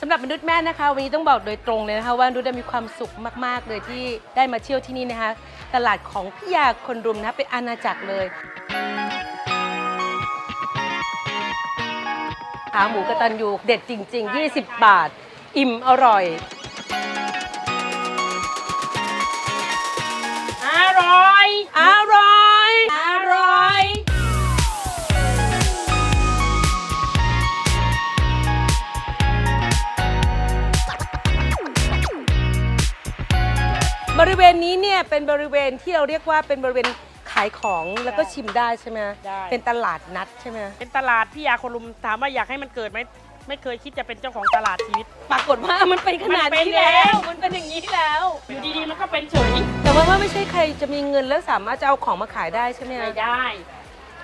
สำหรับมนุษย์แม่นะคะวันนี้ต้องบอกโดยตรงเลยนะคะว่ามนุษย์มีความสุขมาก ๆ เลยที่ได้มาเที่ยวที่นี่นะคะ ตลาดของพิยาคนรุมนะะเป็นอาณาจักรเลยขาหมูกระตันยูเด็ดจริง ๆ 20 บาท อิ่มอร่อย บริเวณนี้เนี่ยเป็นบริเวณที่เราเรียกว่าเป็นบริเวณขายของแล้วก็ชิมได้ใช่ไหมได้ เป็นตลาดนัดใช่ไหมเป็นตลาดพี่ยาคนลุมถามว่าอยากให้มันเกิดไหมไม่เคยคิดจะเป็นเจ้าของตลาดชีวิต ปรากฏว่ามันเป็นขนาดมันเป็นนี้แล้วแล้ว มันเป็นอย่างนี้แล้ว อยู่ดีๆมันก็เป็นเฉยแต่ว่าว่าไม่ใช่ใครจะมีเงินแล้วสามารถจะเอาของมาขายได้ใช่ไหมไม่ได้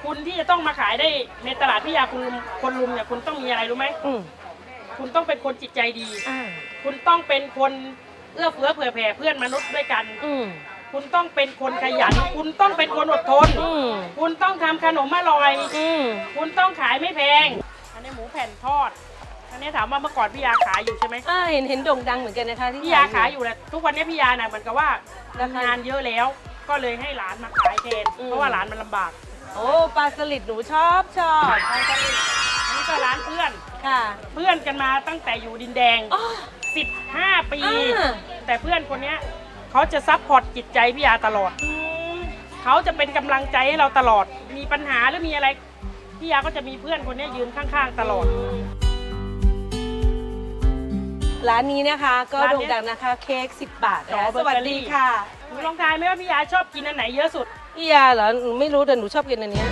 คุณที่จะต้องมาขายได้ในตลาดพี่ยาคนลุมคนลุมเนี่ยคุณต้องมีอะไรรู้ไหมอืมคุณต้องเป็นคนจิตใจดี อ่า คุณต้องเป็นคน เอื้อเฟื้อเผื่อแผ่เพื่อนมนุษย์ด้วยกัน อืม คุณต้องเป็นคนขยัน คุณต้องเป็นคนอดทน อืม คุณต้องทำขนมอร่อย อืม คุณต้องขายไม่แพง อันนี้หมูแผ่นทอด อันนี้ถามว่าเมื่อก่อนพี่ยาขายอยู่ใช่ไหมอ่าเห็นเห็นโด่งดังเหมือนกันนะคะที่พี่ยาขายอยู่แหละทุกวันนี้พี่ยาน่ะเหมือนกับว่าราคางานเยอะแล้ว ก็เลยให้หลานมาขายแทนอืมเพราะว่าหลานมันลำบาก โอ้ปลาสลิดหนูชอบชอบอันนี้ก็ร้านเพื่อน ค่ะเพื่อนกันมาตั้งแต่อยู่ดินแดง อ๋อ 15 ปี อ่า แต่เพื่อนคนเนี้ยเขาจะซัพพอร์ตจิตใจพี่ยาตลอดอืมเขาจะเป็นกำลังใจให้เราตลอด มีปัญหาหรือมีอะไร พี่ยาก็จะมีเพื่อนคนเนี้ยยืนข้างๆ ตลอด ร้านนี้นะคะก็ร้านโด่เนี้งยดังนะคะเค้ก10 บาทนะคะอ๋อสวัสเบเกอรี่ดีค่ะหนูลองทายไหมว่าพี่ยาชอบกินอันไหนเยอะสุด พี่ยาเหรอหนูไม่รู้แต่หนูชอบกินอันเนี้ย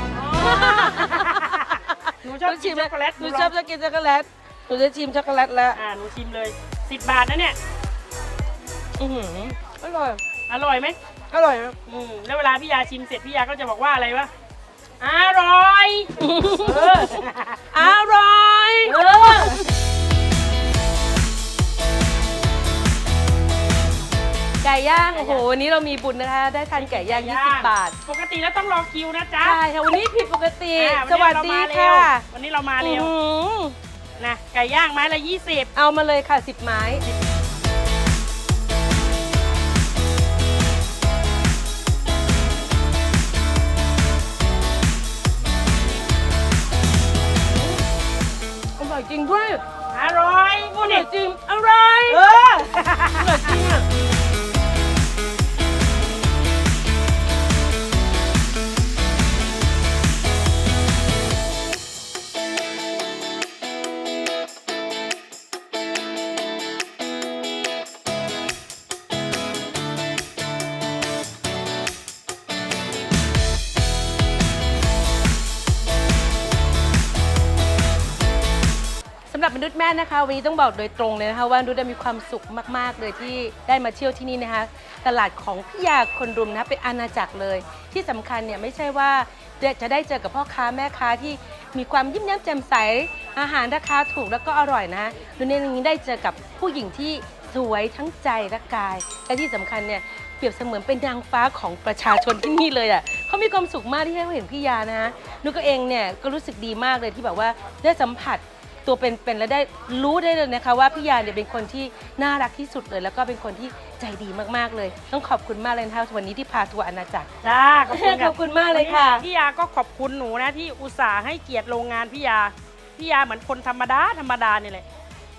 หนูชอบกินช็อกโกแลตหนูชอบจะกินช็อกโกแลตหนูจะชิมช็อกโกแลตแล้ว อ่าหนูชิมเลย 10บาทนะเนี่ย อือหือ อร่อย อร่อยไหมอร่อยครับอืมแล้วเวลาพี่ยาชิมเสร็จพี่ยาก็จะบอกว่าอะไรวะ อร่อย เออ อร่อย เออ ไก่ย่าง โอ้โห วันนี้เรามีบุญนะคะ ได้ทานไก่ย่าง 20 บาท ปกติแล้วต้องรอคิวนะจ๊ะใช่ค่ะ วันนี้ผิดปกติ อ่าสวัสดีนนี้เรามาเร็ค่ะวันนี้เรามาเร็ว อื้อหือ นะไก่ย่างไม้ละยี่สิบเอามาเลยค่ะ 10 ไม้ อร่อยจริงด้วยอร่อยพูอดร่ดิอยจริงอร่อยเอออร่อยจริงอะ หรับมนุษย์แม่นะคะวันนี้ต้องบอกโดยตรงเลยนะคะว่ามนุษย์มีความสุขมาก ๆ เลยที่ได้มาเที่ยวที่นี่นะคะ ตลาดของพิยาคนรุมนะคะเป็นอาณาจักรเลย ที่สำคัญเนี่ยไม่ใช่ว่าจะได้เจอกับพ่อค้าแม่ค้าที่มีความยิ้มแย้มแจ่มใส อาหารราคาถูกแล้วก็อร่อยนะดูในนี้ได้เจอกับผู้หญิงที่สวยทั้งใจและกาย และที่สำคัญเนี่ยเปรียบเสมือนเป็นนางฟ้าของประชาชนที่นี่เลยอะเขามีความสุขมากที่ให้เห็นพี่ยานะนุกก็เองเนี่ยก็รู้สึกดีมากเลยที่แบบว่าได้สัมผัส ตัวเป็นๆแล้วได้รู้ได้เลยนะคะ ว่าพี่ยาเนี่ยเป็นคนที่น่ารักที่สุดเลย แล้วก็เป็นคนที่ใจดีมากๆเลย ต้องขอบคุณมากเลยนะคะวันนี้ที่พาทัวร์อาณาจักร จ้าขอบคุณขอบคุณมากเลยค่ะพี่ยาก็ขอบคุณหนูนะที่อุตส่าห์ให้เกียรติโรงงานพี่ยาพี่ยาเหมือนคนธรรมดาธรรมดาเนี่ยแหละ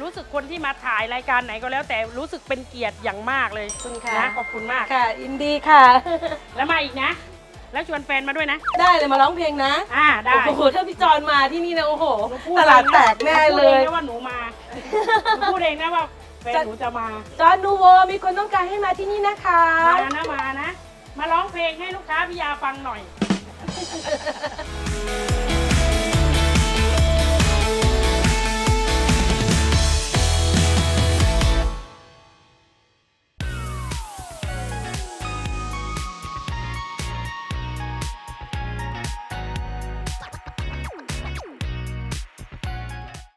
รู้สึกคนที่มาถ่ายรายการไหนก็แล้วแต่รู้สึกเป็นเกียรติอย่างมากเลยขอบคุณค่ะ นะขอบคุณมากค่ะ อินดีค่ะ แล้วมาอีกนะ แล้วชวนแฟนมาด้วยนะ ได้เลยมาร้องเพลงนะอ่าได้โอ้โหถ้าพี่จอนมาที่นี่นะโอ้โหหนูพูดตลาดแตกแน่หเลพูดองยนะว่าหนูมาหนูพูดเองนะว่าแฟนหนูจะมา จอนนูโวมีคนต้องการให้มาที่นี่นะคะ มานะมานะ มาร้องเพลงให้ลูกค้าพี่ยาฟังหน่อย